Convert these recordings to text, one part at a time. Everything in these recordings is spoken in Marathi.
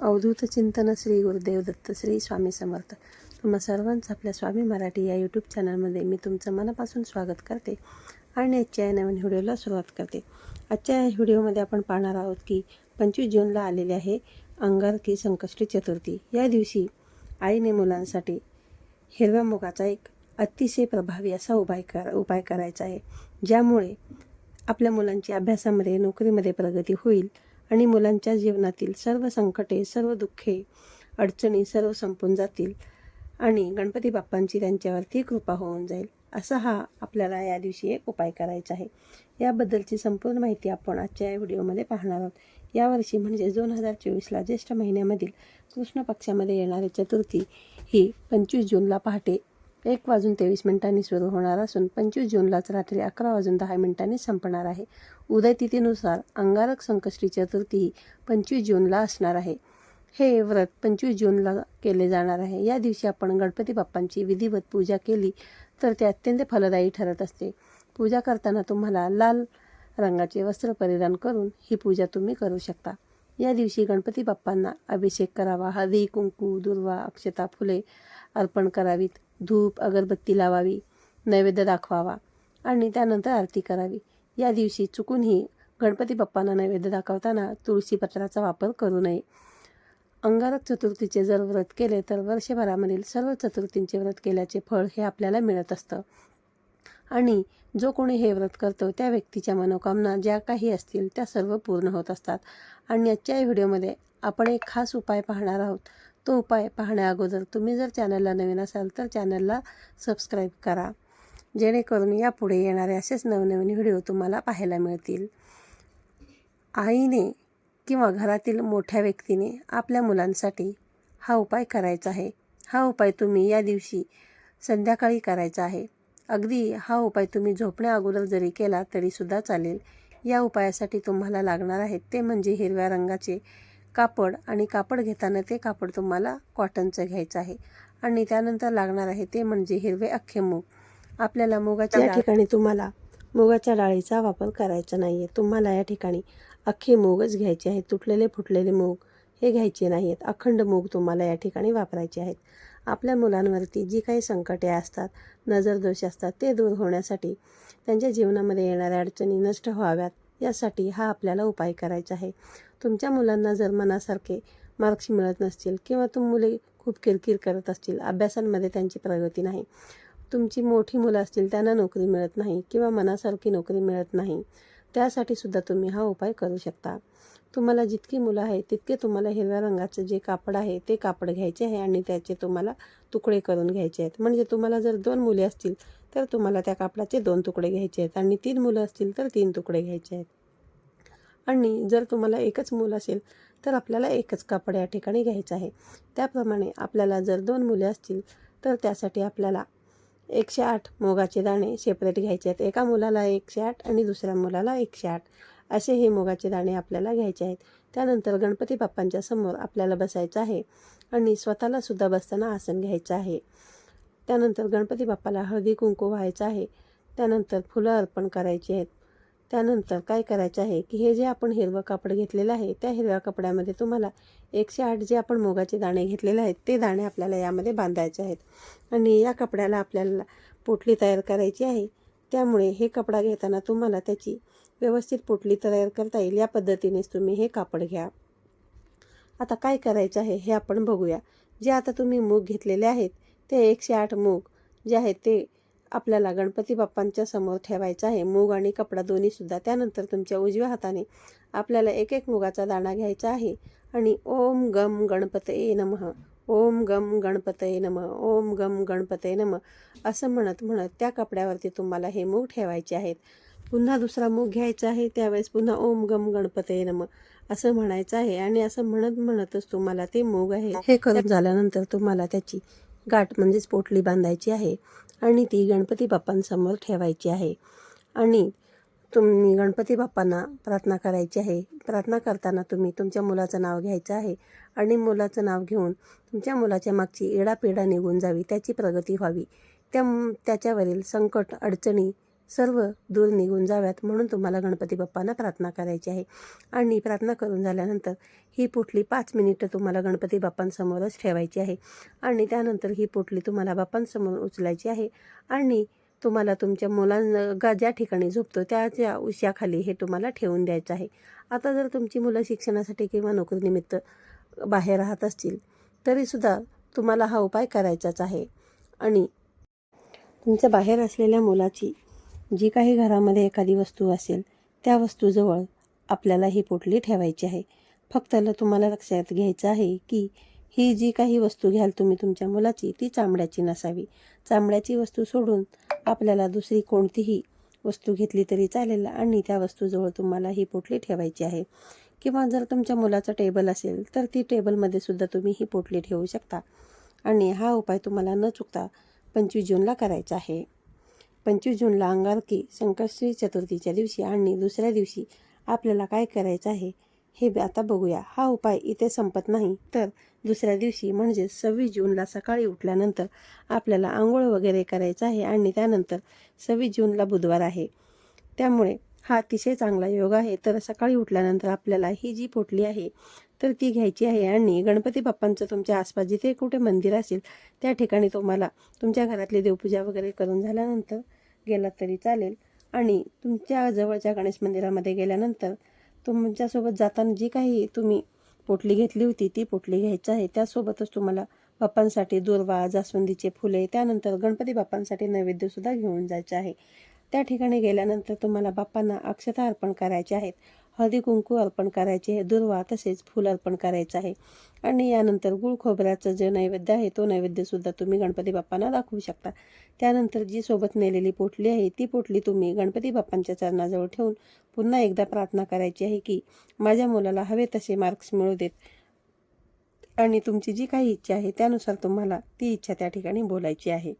अवधूत चिंतन श्री गुरुदेव दत्त श्री स्वामी समर्थ. तुम्हा सर्वांचं आपल्या स्वामी मराठी या यूट्यूब चॅनलमध्ये मी तुमचं मनापासून स्वागत करते आणि आजच्या या नवीन व्हिडिओला सुरुवात करते. आजच्या या व्हिडिओमध्ये आपण पाहणार आहोत की पंचवीस जूनला आलेली आहे अंगारकी संकष्टी चतुर्थी. या दिवशी आईने मुलांसाठी हिरव्या मुगाचा एक अतिशय प्रभावी असा उपाय कर उपाय करायचा आहे. ज्यामुळे आपल्या मुलांची अभ्यासामध्ये नोकरीमध्ये प्रगती होईल. आणि मुलांच्या जीवनातील सर्व संकटे सर्व दुःखे अडचणी सर्व संपून जातील आणि गणपती बाप्पांची त्यांच्यावरती कृपा होऊन जाईल. असा हा आपल्याला या दिवशी एक उपाय करायचा आहे. याबद्दलची संपूर्ण माहिती आपण आजच्या या व्हिडिओमध्ये पाहणार आहोत. यावर्षी म्हणजे दोन हजार चोवीसला ज्येष्ठ महिन्यामधील कृष्ण पक्षामध्ये येणारी चतुर्थी ही पंचवीस जूनला पहाटे एक वाजून तेवीस मिनिटांनी सुरू होणार असून पंचवीस जूनलाच रात्री अकरा वाजून दहा मिनिटांनी संपणार आहे. उदयतिथीनुसार अंगारक संकष्टी चतुर्थी ही पंचवीस जूनला असणार आहे. हे व्रत पंचवीस जूनला केले जाणार आहे. या दिवशी आपण गणपती बाप्पांची विधिवत पूजा केली तर ते अत्यंत फलदायी ठरत असते. पूजा करताना तुम्हाला लाल रंगाचे वस्त्र परिधान करून ही पूजा तुम्ही करू शकता. या दिवशी गणपती बाप्पांना अभिषेक करावा. हळदी कुंकू दुर्वा अक्षता फुले अर्पण करावीत. धूप अगरबत्ती लावावी नैवेद्य दाखवावा आणि त्यानंतर आरती करावी. या दिवशी चुकूनही गणपती बाप्पांना नैवेद्य दाखवताना तुळशीपत्राचा वापर करू नये. अंगारक चतुर्थीचे जर व्रत केले तर वर्षभरामधील सर्व चतुर्थींचे व्रत केल्याचे फळ हे आपल्याला मिळत असतं. आणि जो कोणी हे व्रत करतो त्या व्यक्तीच्या मनोकामना ज्या काही असतील त्या सर्व पूर्ण होत असतात. आणि आजच्या व्हिडिओमध्ये आपण एक खास उपाय पाहणार आहोत. तो उपाय पाहण्याअगोदर तुम्ही जर चॅनलला नवीन असाल तर चॅनलला सबस्क्राईब करा. जेणेकरून यापुढे येणारे असेच नवनवीन व्हिडिओ तुम्हाला पाहायला मिळतील. आईने किंवा घरातील मोठ्या व्यक्तीने आपल्या मुलांसाठी हा उपाय करायचा आहे. हा उपाय तुम्ही या दिवशी संध्याकाळी करायचा आहे. अगदी हा उपाय तुम्ही झोपण्या अगोदर जरी केला तरीसुद्धा चालेल. या उपायासाठी तुम्हाला लागणार आहेत ते म्हणजे हिरव्या रंगाचे कापड आणि कापड घेताना ते कापड तुम्हाला कॉटनचं घ्यायचं आहे. आणि त्यानंतर लागणार आहे ते म्हणजे हिरवे अख्खे मूग. आपल्याला मुगाच्या या ठिकाणी तुम्हाला मुगाच्या डाळीचा वापर करायचा नाही आहे तुम्हाला या ठिकाणी अख्खे मूगच घ्यायचे आहेत. तुटलेले फुटलेले मूग हे घ्यायचे नाही आहेत अखंड मूग तुम्हाला या ठिकाणी वापरायचे आहेत. आपल्या मुलांवरती जी काही संकटे असतात नजरदोष असतात ते दूर होण्यासाठी त्यांच्या जीवनामध्ये येणाऱ्या अडचणी नष्ट व्हाव्यात. यासाठी हा आपल्याला उपाय करायचा आहे. तुमच्या मुलांना जर मनासारखे मार्क्स मिळत नसतील किंवा तुम मुले खूप किरकिर करत असतील अभ्यासांमध्ये त्यांची प्रगती नाही तुमची मोठी मुलं असतील त्यांना नोकरी मिळत नाही किंवा मनासारखी नोकरी मिळत नाही त्यासाठी सुद्धा तुम्ही हा उपाय करू शकता. तुम्हाला जितकी मुलं आहेत तितके तुम्हाला हिरव्या रंगाचं जे कापड आहे ते कापड घ्यायचे आहे आणि त्याचे तुम्हाला तुकडे करून घ्यायचे आहेत. म्हणजे तुम्हाला जर दोन मुले असतील तर तुम्हाला त्या कापडाचे दोन तुकडे घ्यायचे आहेत आणि तीन मुलं असतील तर तीन तुकडे घ्यायचे आहेत. आणि जर तुम्हाला एकच मूल असेल तर आपल्याला एकच कापड या ठिकाणी घ्यायचं आहे. त्याप्रमाणे आपल्याला जर दोन मुले असतील तर त्यासाठी आपल्याला एकशे आठ मुगाचे दाणे सेपरेट घ्यायचे आहेत एका मुलाला एकशे आठ आणि दुसऱ्या मुलाला एकशे आठ. असे हे मुगाचे दाणे आपल्याला घ्यायचे आहेत. त्यानंतर गणपती बाप्पांच्या समोर आपल्याला बसायचं आहे आणि स्वतःला सुद्धा बसताना आसन घ्यायचं आहे. त्यानंतर गणपती बाप्पाला हळदी कुंकू व्हायचं आहे. त्यानंतर फुलं अर्पण करायची आहेत. त्यानंतर काय करायचं आहे की हे जे आपण हिरवं कापड घेतलेलं आहे त्या हिरव्या कपड्यामध्ये तुम्हाला एकशे आठ जे आपण मुगाचे दाणे घेतलेले आहेत ते दाणे आपल्याला यामध्ये बांधायचे आहेत. आणि या कपड्याला आपल्याला पोटली तयार करायची आहे. त्यामुळे हे कपडा घेताना तुम्हाला त्याची व्यवस्थित पोटली तयार करता येईल. या पद्धतीनेच तुम्ही हे कापड घ्या. आता काय करायचं आहे हे आपण बघूया. जे आता तुम्ही मूग घेतलेले आहेत ते एकशे आठ मूग जे आहेत ते आपल्याला गणपती बाप्पांच्या समोर ठेवायचा आहे. मूग आणि कपडा दोन्हीसुद्धा त्यानंतर तुमच्या उजव्या हाताने आपल्याला एक एक मुगाचा दाणा घ्यायचा आहे. आणि ओम गम गणपतये नमः. ओम गम गणपतये नमः. ओम गम गणपतये नमः. असं म्हणत म्हणत त्या कपड्यावरती तुम्हाला हे मूग ठेवायचे आहेत. पुन्हा दुसरा मूग घ्यायचा आहे. त्यावेळेस पुन्हा ओम गम गणपतये नम असं म्हणायचं आहे. आणि असं म्हणत म्हणतच तुम्हाला ते मूग आहे. हे करून झाल्यानंतर तुम्हाला त्याची गाठ म्हणजेच पोटली बांधायची आहे. आणि ती गणपती बाप्पांसमोर ठेवायची आहे. आणि तुम्ही गणपती बाप्पांना प्रार्थना करायची आहे. प्रार्थना करताना तुम्ही तुमच्या मुलाचं नाव घ्यायचं आहे. आणि मुलाचं नाव घेऊन तुमच्या मुलाच्या मागची एडापेडा निघून जावी. त्याची प्रगती व्हावी. त्या त्याच्यावरील संकट अडचणी सर्व दूर निघून जाव्यात म्हणून तुम्हाला गणपती बाप्पांना प्रार्थना करायची आहे. आणि प्रार्थना करून झाल्यानंतर ही पोटली पाच मिनिटं तुम्हाला गणपती बाप्पांसमोरच ठेवायची आहे. आणि त्यानंतर ही पोटली तुम्हाला बाप्पांसमोर उचलायची आहे. आणि तुम्हाला तुमच्या मुलांना ज्या ठिकाणी झोपतो त्याच्या उशाखाली हे तुम्हाला ठेवून द्यायचं आहे. आता जर तुमची मुलं शिक्षणासाठी किंवा नोकरीनिमित्त बाहेर राहत असतील तरीसुद्धा तुम्हाला हा उपाय करायचाच आहे. आणि तुमच्या बाहेर असलेल्या मुलाची जी काही घरामध्ये एखादी वस्तू असेल त्या वस्तूजवळ आपल्याला ही पोटली ठेवायची आहे. फक्त ल- तुम्हाला लक्षात घ्यायचं आहे की ही जी काही वस्तू घ्याल तुम्ही तुमच्या मुलाची ती चामड्याची नसावी. चामड्याची वस्तू सोडून आपल्याला दुसरी कोणतीही वस्तू घेतली तरी चालेल आणि त्या वस्तूजवळ तुम्हाला ही पोटली ठेवायची आहे. किंवा जर तुमच्या मुलाचं टेबल असेल तर ती टेबलमध्ये सुद्धा तुम्ही ही पोटली ठेवू शकता. आणि हा उपाय तुम्हाला न चुकता पंचवीस जूनला करायचा आहे. पंचवीस जूनला अंगारकी संकष्टी चतुर्थीच्या दिवशी आणि दुसऱ्या दिवशी आपल्याला काय करायचं आहे हे आता बघूया. हा उपाय इथे संपत नाही. तर दुसऱ्या दिवशी म्हणजे सव्वीस जूनला सकाळी उठल्यानंतर आपल्याला आंघोळ वगैरे करायचं आहे आणि त्यानंतर सव्वीस जूनला बुधवार आहे. त्यामुळे हा अतिशय चांगला योग आहे. तर सकाळी उठल्यानंतर आपल्याला ही जी पोटली आहे तर ती घ्यायची आहे आणि गणपती बाप्पांचं तुमच्या आसपास जिथे कुठे मंदिर असेल त्या ठिकाणी तुम्हाला तुमच्या घरातली देवपूजा वगैरे करून झाल्यानंतर गेलात तरी चालेल. आणि तुमच्या जवळच्या गणेश मंदिरामध्ये गेल्यानंतर तुमच्यासोबत जाताना जी काही तुम्ही पोटली घेतली होती ती पोटली घ्यायची आहे. त्यासोबतच तुम्हाला बाप्पांसाठी दुर्वा जास्वंदीचे फुले त्यानंतर गणपती बाप्पांसाठी नैवेद्यसुद्धा घेऊन जायचे आहे. त्या ठिकाणी गेल्यानंतर तुम्हाला बाप्पांना अक्षता अर्पण करायचे आहेत. हळदी कुंकू अर्पण करायचे आहे दुर्वा तसेच फूल अर्पण करायचं आहे. आणि यानंतर गुळ खोबऱ्याचं जे नैवेद्य आहे तो नैवेद्यसुद्धा तुम्ही गणपती बाप्पांना दाखवू शकता. त्यानंतर जी सोबत नेलेली पोटली आहे ती पोटली तुम्ही गणपती बाप्पांच्या चरणाजवळ ठेवून पुन्हा एकदा प्रार्थना करायची आहे की माझ्या मुलाला हवे तसे मार्क्स मिळू देत. आणि तुमची जी काही इच्छा आहे त्यानुसार तुम्हाला ती इच्छा त्या ठिकाणी बोलायची आहे.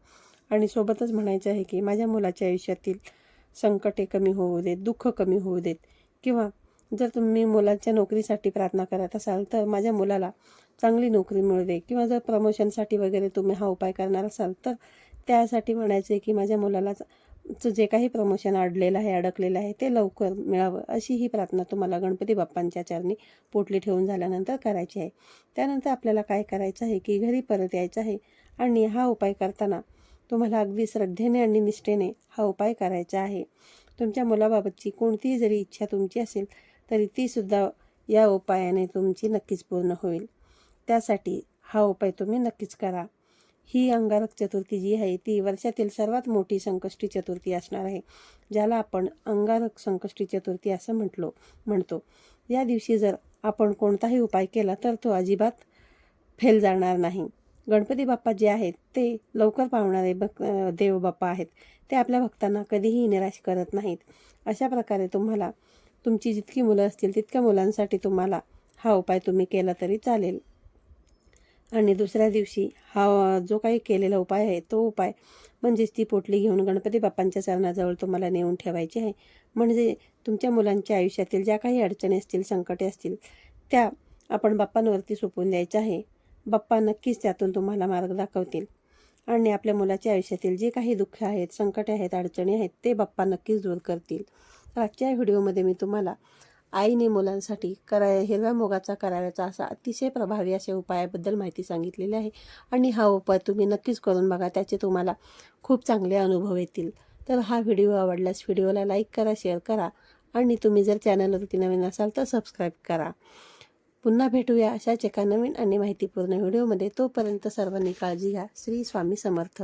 आणि सोबतच म्हणायचं आहे की माझ्या मुलाच्या आयुष्यातील संकटे कमी होऊ देत दुःख कमी होऊ देत किंवा जर तुम्ही मुलाच्या नोकरीसाठी प्रार्थना करत असाल तर माझ्या मुलाला चांगली नोकरी मिळू दे. किंवा जर प्रमोशनसाठी वगैरे तुम्ही हा उपाय करणार असाल तर त्यासाठी म्हणायचं आहे की माझ्या मुलाला जे काही प्रमोशन अडलेलं आहे अडकलेलं आहे ते लवकर मिळावं. अशी ही प्रार्थना तुम्हाला गणपती बाप्पांच्या चरणी पोटली ठेवून झाल्यानंतर करायची आहे. त्यानंतर आपल्याला काय करायचं आहे की घरी परत यायचं आहे आणि हा उपाय करताना तुम्हाला अगदी श्रद्धेने आणि निष्ठेने हा उपाय करायचा आहे. तुमच्या मुलाबाबतची कोणतीही जरी इच्छा तुमची असेल तरी तीसुद्धा या उपायाने तुमची नक्कीच पूर्ण होईल. त्यासाठी हा उपाय तुम्ही नक्कीच करा. ही अंगारक चतुर्थी जी आहे ती वर्षातील सर्वात मोठी संकष्टी चतुर्थी असणार आहे ज्याला आपण अंगारक संकष्टी चतुर्थी असं म्हटलो म्हणतो. या दिवशी जर आपण कोणताही उपाय केला तर तो अजिबात फेल जाणार नाही. गणपती बाप्पा जे आहेत ते लवकर पावणारे भक् देवबाप्पा आहेत. ते आपल्या भक्तांना कधीही निराश करत नाहीत. अशा प्रकारे तुम्हाला तुमची जितकी मुलं असतील तितक्या मुलांसाठी तुम्हाला हा उपाय तुम्ही केला तरी चालेल. आणि दुसऱ्या दिवशी हा जो काही केलेला उपाय आहे तो उपाय म्हणजेच ती पोटली घेऊन गणपती बाप्पांच्या चरणाजवळ तुम्हाला नेऊन ठेवायची आहे. म्हणजे तुमच्या मुलांच्या आयुष्यातील ज्या काही अडचणी असतील संकटे असतील त्या आपण बाप्पांवरती सोपवून द्यायच्या आहे. बाप्पा नक्कीच त्यातून तुम्हाला मार्ग दाखवतील. आणि आपल्या मुलाच्या आयुष्यातील जे काही दुःख आहेत संकटे आहेत अडचणी आहेत ते बाप्पा नक्कीच दूर करतील. तर आजच्या व्हिडिओमध्ये मी तुम्हाला आईने मुलांसाठी कराय हिरव्या मोगाचा कराव्याचा असा अतिशय प्रभावी अशा उपायाबद्दल माहिती सांगितलेली आहे. आणि हा उपाय तुम्ही नक्कीच करून बघा त्याचे तुम्हाला खूप चांगले अनुभव येतील. तर हा व्हिडिओ आवडल्यास व्हिडिओला लाईक करा शेअर करा आणि तुम्ही जर चॅनलवरती नवीन असाल तर सबस्क्राईब करा. पुन्हा भेटूया अशाच एका नवीन आणि माहितीपूर्ण व्हिडिओमध्ये. तोपर्यंत सर्वांनी काळजी घ्या. श्री स्वामी समर्थ.